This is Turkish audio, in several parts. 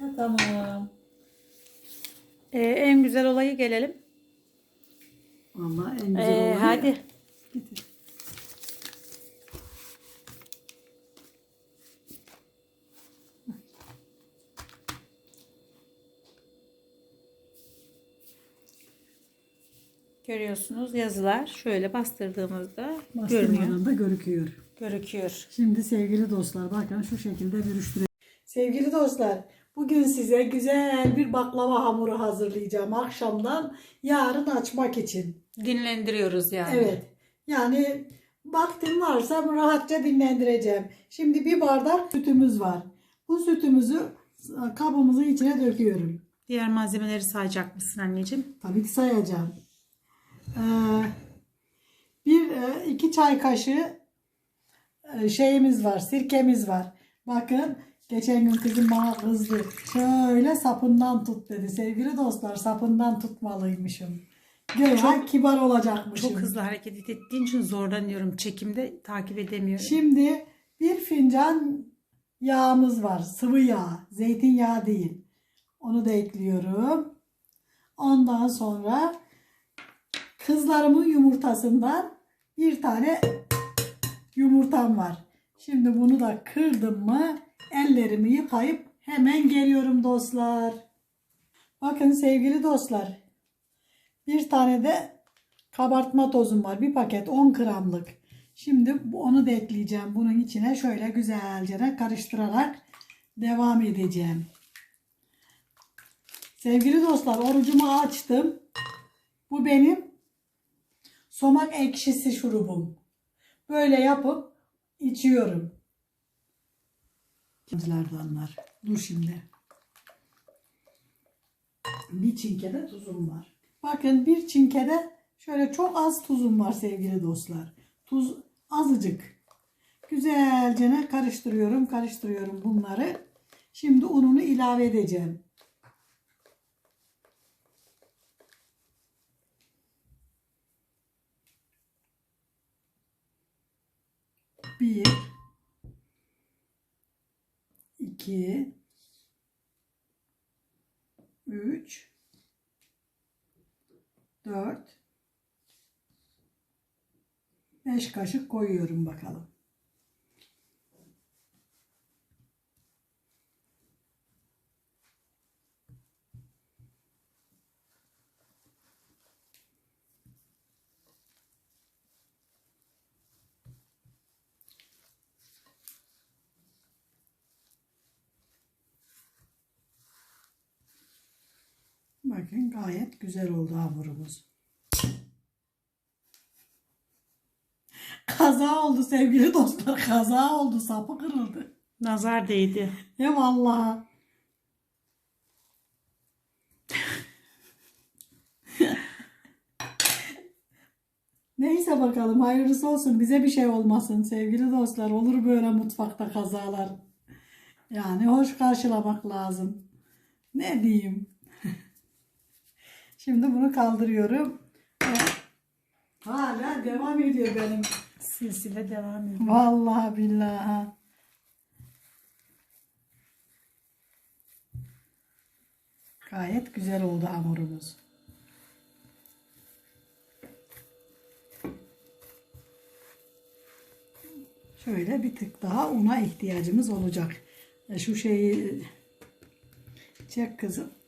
Ha, tamam. Ee, en güzel olayı gelelim. Vallahi en güzel Ee, olayı- hadi. Getir. Görüyorsunuz yazılar şöyle bastırdığımızda görünüyor. Da görüküyor. Görüküyor. Şimdi sevgili dostlar bakın şu şekilde bürüştürelim. Sevgili dostlar bugün size güzel bir baklava hamuru hazırlayacağım akşamdan yarın açmak için. Dinlendiriyoruz yani. Evet yani vaktim varsa rahatça dinlendireceğim. Şimdi bir bardak sütümüz var. Bu sütümüzü kabımızın içine döküyorum. Diğer malzemeleri sayacak mısın anneciğim? Tabii ki sayacağım. Ee, bir e, iki çay kaşığı e, şeyimiz var, sirkemiz var. Bakın geçen gün kızım bana kızdı. Şöyle sapından tut dedi. Sevgili dostlar sapından tutmalıymışım. Göya kibar olacakmışım. Çok hızlı hareket ettiğin için zorlanıyorum. Çekimde takip edemiyorum. Şimdi bir fincan yağımız var. Sıvı yağ. Zeytinyağı değil. Onu da ekliyorum. Ondan sonra kızlarımın yumurtasından bir tane yumurtam var. Şimdi bunu da kırdım mı ellerimi yıkayıp hemen geliyorum dostlar. Bakın sevgili dostlar. Bir tane de kabartma tozum var. Bir paket 10 gramlık. Şimdi onu da ekleyeceğim. Bunun içine şöyle güzelce karıştırarak devam edeceğim. Sevgili dostlar orucumu açtım. Bu benim somak ekşisi şurubum. Böyle yapıp içiyorum. Kimlerdenler. Dur şimdi. Bir çinkede tuzum var. Bakın bir çinkede şöyle çok az tuzum var sevgili dostlar. Tuz azıcık. Güzelce karıştırıyorum, karıştırıyorum bunları. Şimdi ununu ilave edeceğim. Bir, iki, üç, dört, beş kaşık koyuyorum bakalım. Bakın gayet güzel oldu hamurumuz. Kaza oldu sevgili dostlar. Kaza oldu. Sapı kırıldı. Nazar değdi. Ya vallahi. Neyse bakalım hayırlısı olsun. Bize bir şey olmasın sevgili dostlar. Olur böyle mutfakta kazalar. Yani hoş karşılamak lazım. Ne diyeyim? Şimdi bunu kaldırıyorum. Hala devam ediyor benim. Silsile devam ediyor. Vallahi billahi. Gayet güzel oldu hamurumuz. Şöyle bir tık daha una ihtiyacımız olacak. E, Şu şeyi çek kızım.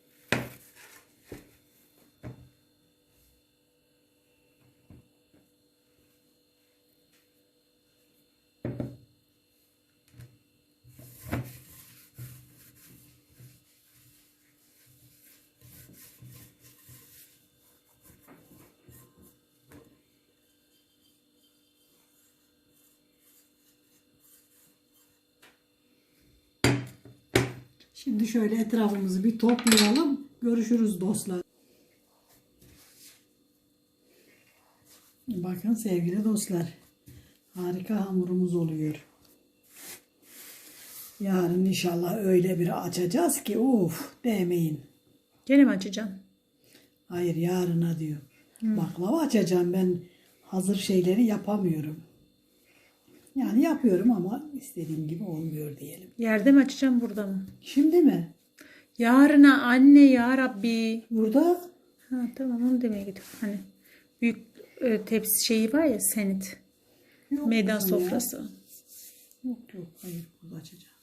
Şimdi şöyle etrafımızı bir toplayalım. Görüşürüz dostlar. Bakın sevgili dostlar. Harika hamurumuz oluyor. Yarın inşallah öyle bir açacağız ki uf değmeyin. Gene mi açacaksın? Hayır yarına diyor. Baklava açacağım ben hazır şeyleri yapamıyorum. Yani yapıyorum ama istediğim gibi olmuyor diyelim. Yerde mi açacağım burada mı? Şimdi mi? Yarına anne ya Rabbi. Burada Ha tamam onu demeye gidiyorum. Hani büyük e, tepsi şeyi var ya senit. yok Meydan kızım ya. sofrası. Yok yok hayır burada açacağım.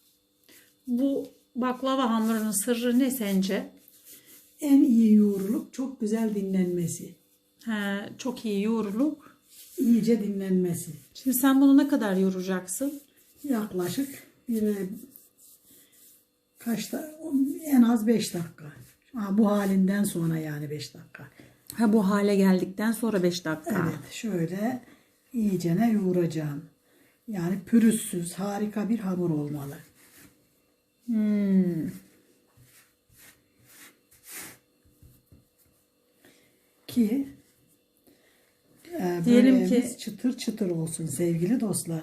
Bu baklava hamurunun sırrı ne sence? En iyi yoğurulup çok güzel dinlenmesi. Ha, çok iyi yoğrulup. İyice dinlenmesi. Şimdi sen bunu ne kadar yoğuracaksın? Yaklaşık bir kaçta en az 5 dakika. Ha, bu halinden sonra yani 5 dakika. Ha bu hale geldikten sonra 5 dakika. Evet şöyle iyicene yoğuracağım. Yani pürüzsüz harika bir hamur olmalı. Hmm. Ki e, Diyelim ki- çıtır çıtır olsun sevgili dostlar.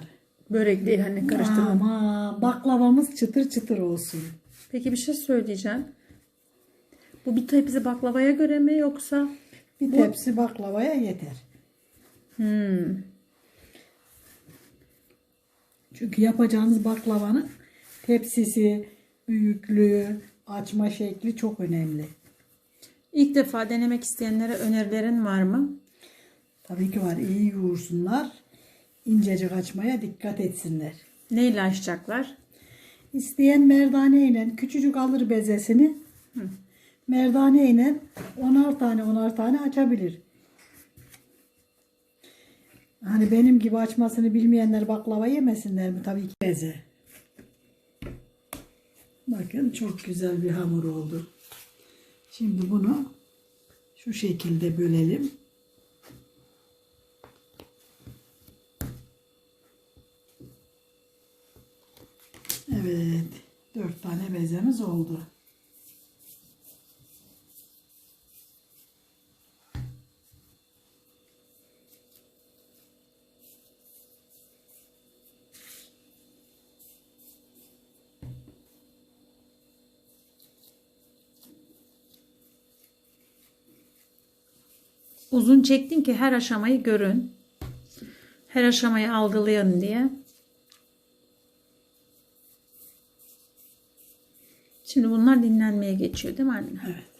Börek değil hani karıştırma. Ama baklavamız çıtır çıtır olsun. Peki bir şey söyleyeceğim. Bu bir tepsi baklavaya göre mi yoksa? Bir tepsi baklavaya yeter. Hmm. Çünkü yapacağınız baklavanın tepsisi, büyüklüğü, açma şekli çok önemli. İlk defa denemek isteyenlere önerilerin var mı? Tabii ki var iyi yoğursunlar. incecik açmaya dikkat etsinler. Neyle açacaklar? İsteyen merdane ile küçücük alır bezesini. Merdane ile onar tane onar tane açabilir. Hani benim gibi açmasını bilmeyenler baklava yemesinler mi? Tabii ki beze. Bakın çok güzel bir hamur oldu. Şimdi bunu şu şekilde bölelim. Evet. Dört tane bezemiz oldu. Uzun çektin ki her aşamayı görün. Her aşamayı algılayın diye. Geçiyor değil mi anne? Evet.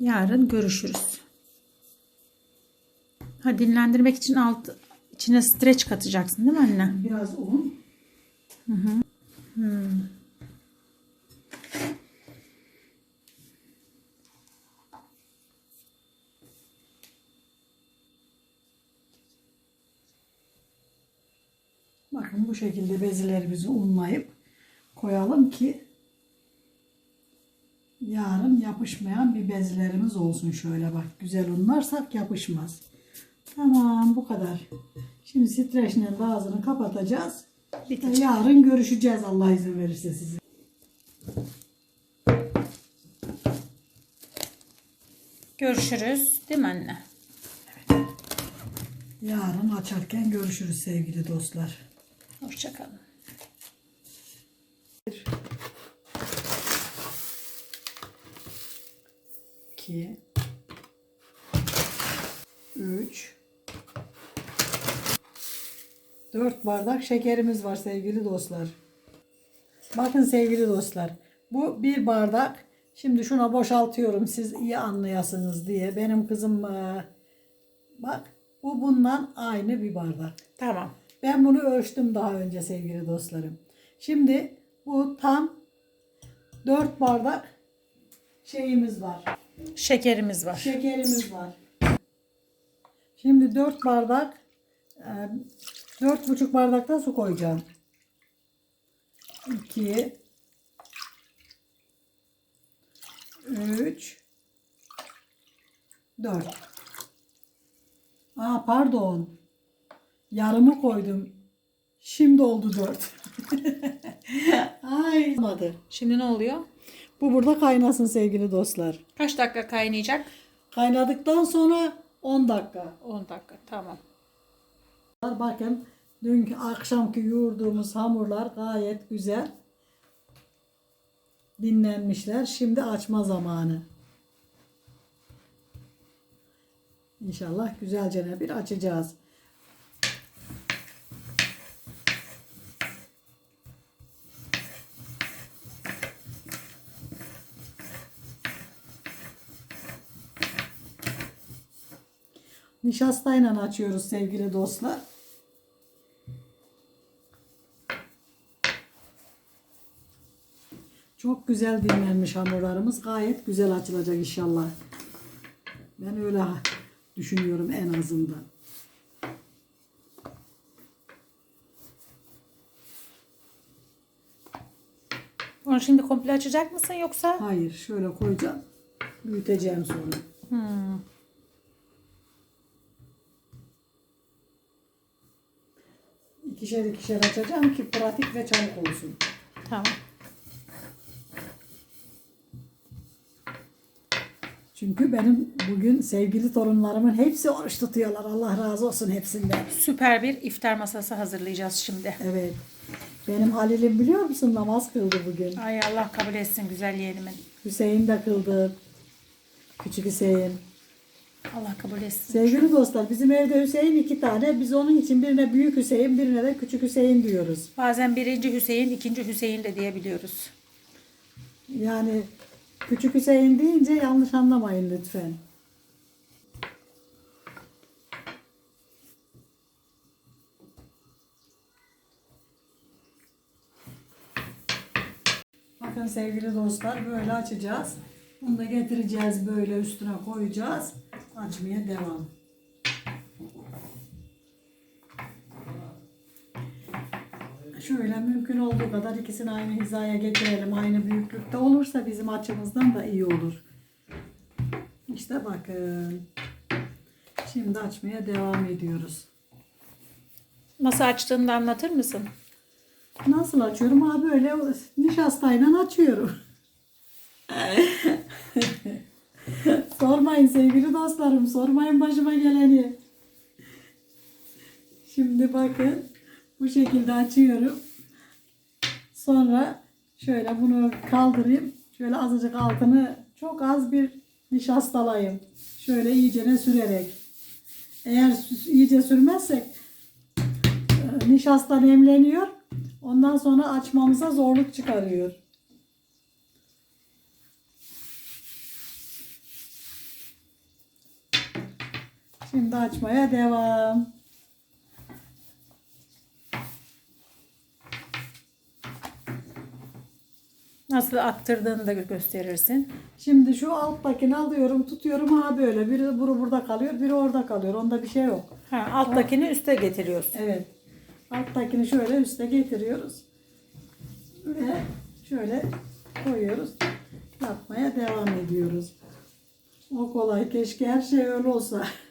Yarın görüşürüz. Ha dinlendirmek için alt içine streç katacaksın değil mi anne? Biraz un. Bakın bu şekilde bezelerimizi unlayıp koyalım ki yarın yapışmayan bir bezlerimiz olsun şöyle bak güzel unlarsak yapışmaz. Tamam bu kadar. Şimdi streçle ağzını kapatacağız. Bitecek. Yarın görüşeceğiz Allah izin verirse sizi. Görüşürüz değil mi anne? Yarın açarken görüşürüz sevgili dostlar. Hoşçakalın. İki, üç, dört bardak şekerimiz var sevgili dostlar. Bakın sevgili dostlar. Bu bir bardak. Şimdi şuna boşaltıyorum siz iyi anlayasınız diye. Benim kızım bak bu bundan aynı bir bardak. Tamam. Ben bunu ölçtüm daha önce sevgili dostlarım. Şimdi bu tam 4 bardak şeyimiz var. Şekerimiz var. Şekerimiz var. Şimdi 4 bardak e, dört buçuk bardak da su koyacağım. 2 3 4 Aa pardon. Yarımı koydum. Şimdi oldu 4. Ay olmadı. Şimdi ne oluyor? Bu burada kaynasın sevgili dostlar. Kaç dakika kaynayacak? Kaynadıktan sonra 10 dakika. 10 dakika. Tamam. Bakın dünkü akşamki yoğurduğumuz hamurlar gayet güzel dinlenmişler. Şimdi açma zamanı. İnşallah güzelce bir açacağız. Nişastayla açıyoruz sevgili dostlar. Çok güzel dinlenmiş hamurlarımız. Gayet güzel açılacak inşallah. Ben öyle düşünüyorum en azından. Onu şimdi komple açacak mısın yoksa? Hayır, şöyle koyacağım. Büyüteceğim sonra. Hmm. İkişer ikişer açacağım ki pratik ve çabuk olsun. Tamam. Çünkü benim bugün sevgili torunlarımın hepsi oruç tutuyorlar. Allah razı olsun hepsinden. Süper bir iftar masası hazırlayacağız şimdi. Evet. Benim Halil'im biliyor musun namaz kıldı bugün. Ay Allah kabul etsin güzel yeğenimin. Hüseyin de kıldı. Küçük Hüseyin. Allah kabul etsin. Sevgili dostlar bizim evde Hüseyin iki tane. Biz onun için birine büyük Hüseyin birine de küçük Hüseyin diyoruz. Bazen birinci Hüseyin, ikinci Hüseyin de diyebiliyoruz. Yani küçük Hüseyin deyince yanlış anlamayın lütfen. Bakın sevgili dostlar böyle açacağız. Bunu da getireceğiz böyle üstüne koyacağız. Açmaya devam. Şöyle mümkün olduğu kadar ikisini aynı hizaya getirelim. Aynı büyüklükte olursa bizim açımızdan da iyi olur. İşte bakın. Şimdi açmaya devam ediyoruz. Nasıl açtığını da anlatır mısın? Nasıl açıyorum? Ha böyle nişastayla açıyorum. sormayın sevgili dostlarım. Sormayın başıma geleni. Şimdi bakın. Bu şekilde açıyorum. Sonra şöyle bunu kaldırayım. Şöyle azıcık altını çok az bir nişastalayayım. Şöyle iyicene sürerek. Eğer iyice sürmezsek e, nişasta nemleniyor. Ondan sonra açmamıza zorluk çıkarıyor. Şimdi açmaya devam. Nasıl attırdığını da gösterirsin. Şimdi şu alttakini alıyorum, tutuyorum ha böyle. Biri buru burada kalıyor, biri orada kalıyor. Onda bir şey yok. Ha, alttakini üste getiriyorsun. Evet. Alttakini şöyle üste getiriyoruz. Ve şöyle koyuyoruz. Yapmaya devam ediyoruz. O kolay. Keşke her şey öyle olsa.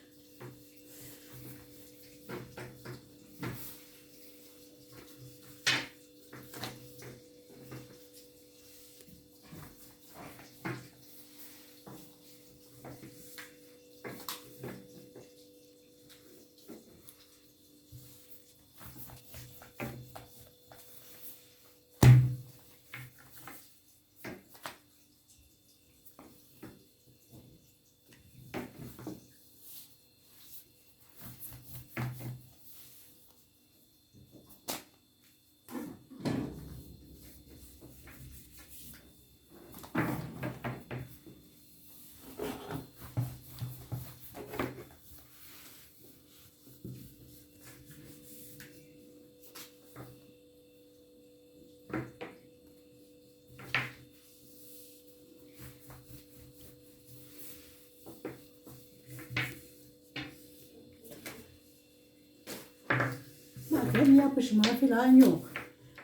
Bakın yapışma falan yok.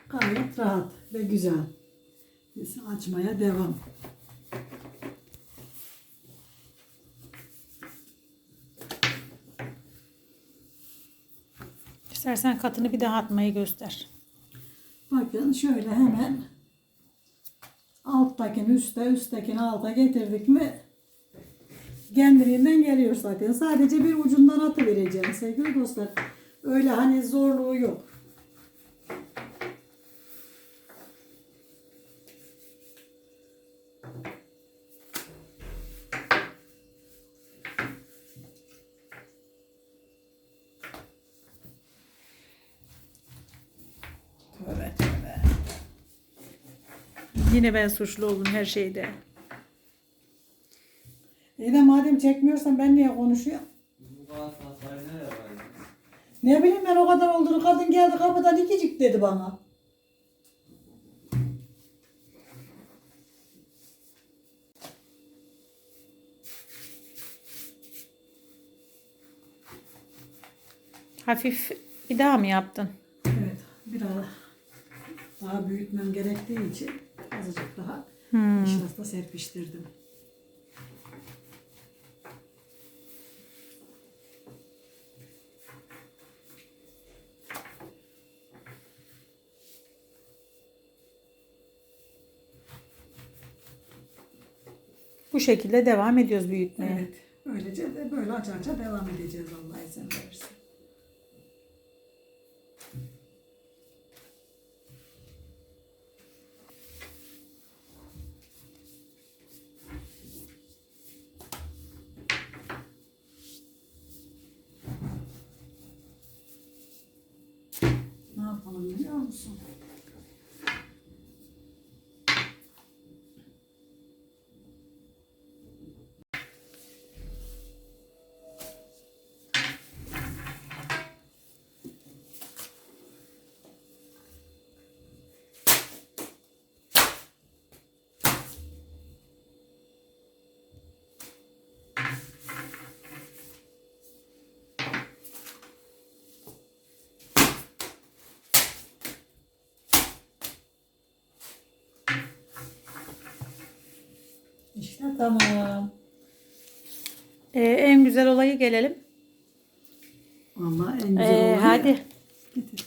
Gayet rahat ve güzel. Biz açmaya devam. İstersen katını bir daha atmayı göster. Bakın şöyle hemen alttakini üste, üsttekini alta getirdik mi kendiliğinden geliyor zaten. Sadece bir ucundan atı vereceğim sevgili dostlar. Öyle hani zorluğu yok. Tövbe tövbe. Yine ben suçlu oldum her şeyde. İyi de madem çekmiyorsan ben niye konuşuyorum? saatten sonra nereye vardı? Ne bileyim ben o kadar olduğunu kadın geldi kapıdan ikicik dedi bana. Hafif bir daha mı yaptın? Evet biraz daha büyütmem gerektiği için azıcık daha Hmm. nişasta serpiştirdim. Şekilde devam ediyoruz büyütmeye. Evet. Böylece de böyle aç aça devam edeceğiz Allah izin İşte tamam. Ee, en güzel olayı gelelim. Vallahi en güzel Ee, olayı- hadi. Getir.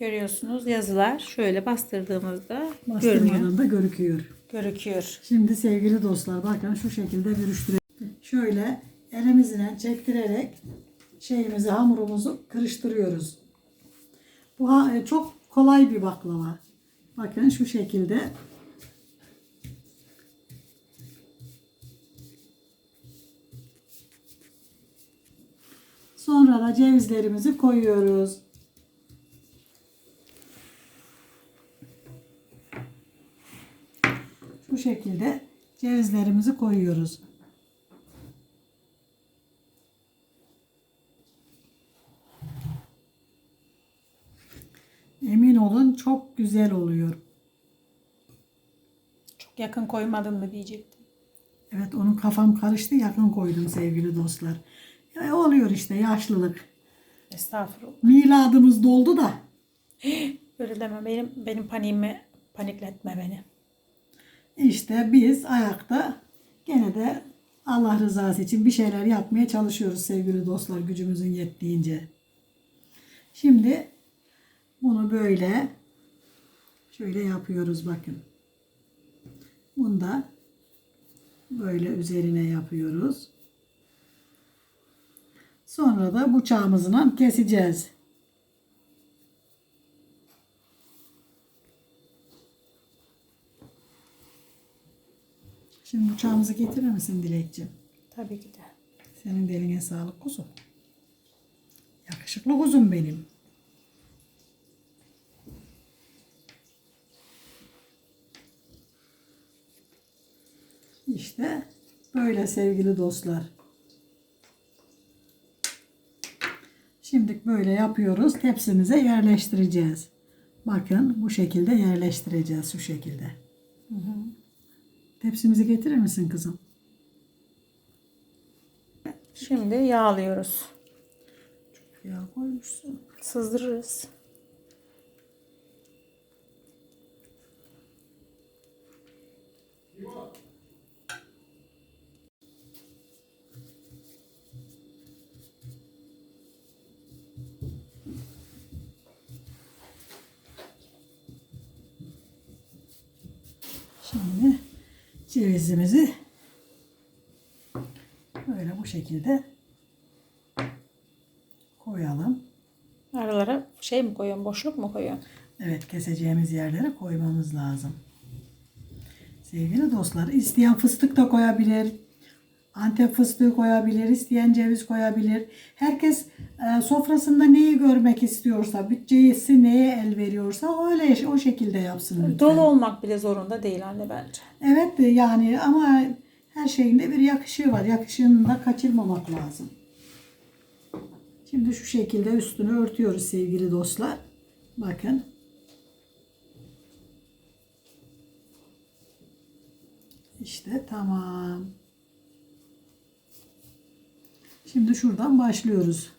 Görüyorsunuz yazılar şöyle bastırdığımızda görünüyor. Bastırmadan da görüküyor. Görüküyor. Şimdi sevgili dostlar bakın şu şekilde bürüştürelim. Şöyle elimizle çektirerek şeyimizi hamurumuzu kırıştırıyoruz. Bu e, çok kolay bir baklava. Bakın şu şekilde. Sonra da cevizlerimizi koyuyoruz. Şu şekilde cevizlerimizi koyuyoruz. Emin olun çok güzel oluyor. Çok yakın koymadın mı diyecektim. Evet onun kafam karıştı yakın koydum sevgili dostlar. Ya, oluyor işte yaşlılık. Estağfurullah. Miladımız doldu da Öyle deme benim benim paniğimi panikletme beni. işte biz ayakta gene de Allah rızası için bir şeyler yapmaya çalışıyoruz sevgili dostlar gücümüzün yettiğince. Şimdi bunu böyle şöyle yapıyoruz bakın. Bunu da böyle üzerine yapıyoruz. Sonra da bıçağımızla keseceğiz. Şimdi bıçağımızı getirir misin Dilekciğim? Tabii ki de. Senin de eline sağlık kuzum. Yakışıklı kuzum benim. İşte böyle sevgili dostlar. Şimdi böyle yapıyoruz. Tepsimize yerleştireceğiz. Bakın bu şekilde yerleştireceğiz şu şekilde. Tepsimizi getirir misin kızım? Şimdi yağlıyoruz. Ya koymuşsun. Sızdırırız. Cevizimizi böyle bu şekilde koyalım. Aralara şey mi koyuyorsun? Boşluk mu koyuyorsun? Evet keseceğimiz yerlere koymamız lazım. Sevgili dostlar isteyen fıstık da koyabilir. Antep fıstığı koyabilir, isteyen ceviz koyabilir. Herkes e, sofrasında neyi görmek istiyorsa, bütçesi neye el veriyorsa öyle o şekilde yapsın lütfen. Dolu olmak bile zorunda değil anne bence. Evet yani ama her şeyin de bir yakışığı var. Yakışığını da kaçırmamak lazım. Şimdi şu şekilde üstünü örtüyoruz sevgili dostlar. Bakın. İşte tamam. Şimdi şuradan başlıyoruz.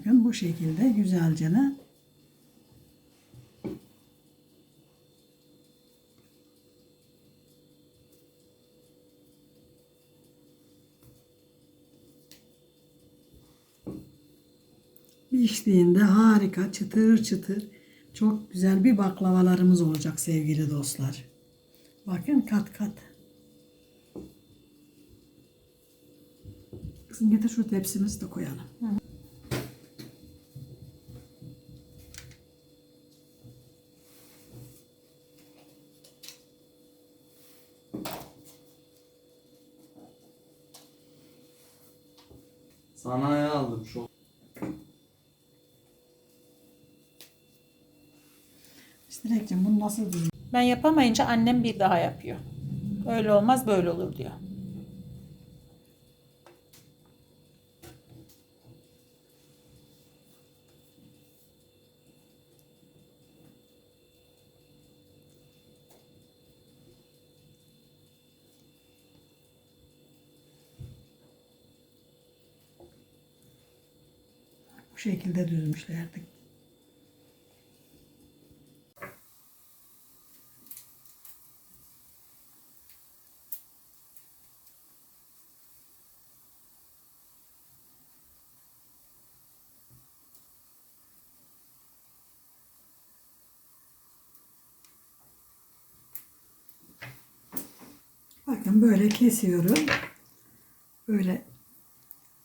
Bakın bu şekilde güzelce ne? Piştiğinde harika çıtır çıtır çok güzel bir baklavalarımız olacak sevgili dostlar. Bakın kat kat. Kızım getir şu tepsimizi de koyalım. Sanayi aldım şu. İşte Dilekciğim bunu nasıl düzgün? Ben yapamayınca annem bir daha yapıyor. Öyle olmaz böyle olur diyor. Bu şekilde düzmüşlerdi. Bakın böyle kesiyorum. Böyle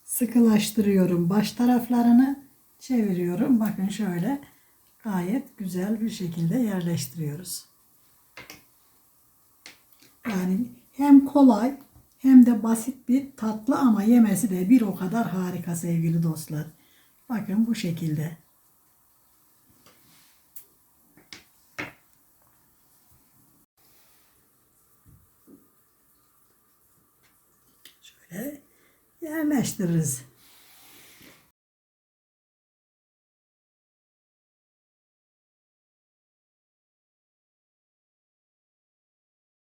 sıkılaştırıyorum baş taraflarını çeviriyorum. Bakın şöyle gayet güzel bir şekilde yerleştiriyoruz. Yani hem kolay hem de basit bir tatlı ama yemesi de bir o kadar harika sevgili dostlar. Bakın bu şekilde. Şöyle yerleştiririz.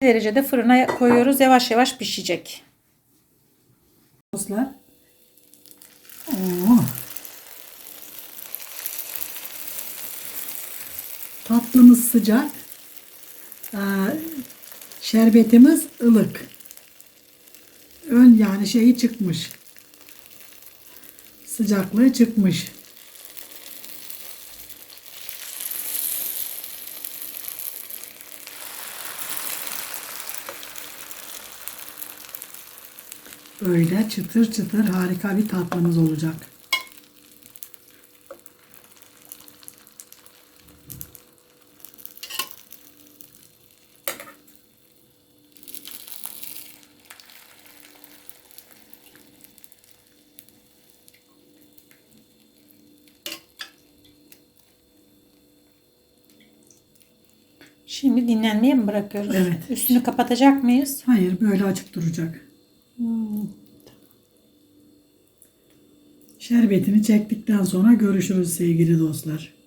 derecede fırına koyuyoruz. Yavaş yavaş pişecek. Dostlar. Oo. Tatlımız sıcak. Ee, şerbetimiz ılık. Ön yani şeyi çıkmış. Sıcaklığı çıkmış. Böyle çıtır çıtır harika bir tatlımız olacak. Şimdi dinlenmeye mi bırakıyoruz? Evet. Üstünü kapatacak mıyız? Hayır böyle açık duracak. Şerbetini çektikten sonra görüşürüz sevgili dostlar.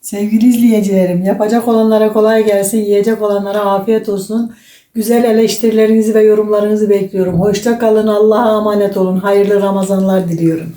Sevgili izleyicilerim, yapacak olanlara kolay gelsin, yiyecek olanlara afiyet olsun. Güzel eleştirilerinizi ve yorumlarınızı bekliyorum. Hoşça kalın, Allah'a emanet olun. Hayırlı Ramazanlar diliyorum.